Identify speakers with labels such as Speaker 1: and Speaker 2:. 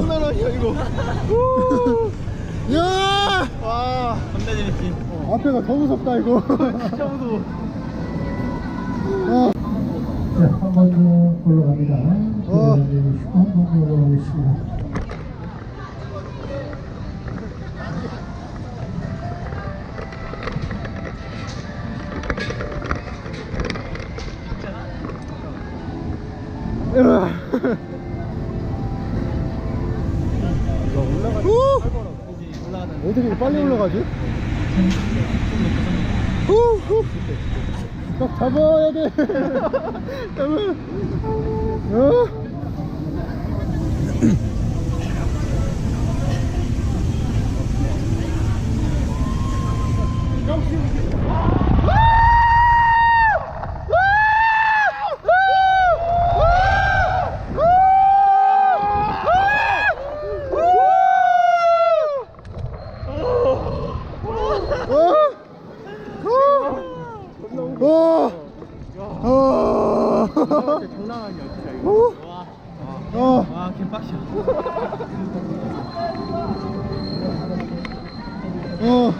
Speaker 1: 3만 원이야 이거. 야! 와, 겁나 재밌지. 앞에가 더 무섭다 이거.
Speaker 2: 진짜 무서워.
Speaker 1: 어.
Speaker 3: 자, 한번더 올라갑니다.
Speaker 1: 어.
Speaker 3: 한번더 올라가겠습니다.
Speaker 1: 어떻게 이렇게 빨리 올라가지? 후, 후. 딱 잡아야 돼. 잡아. 어?
Speaker 2: 장난 아니야 진짜 이거. 와.
Speaker 1: 어.
Speaker 2: 와 개빡이야.
Speaker 1: 어.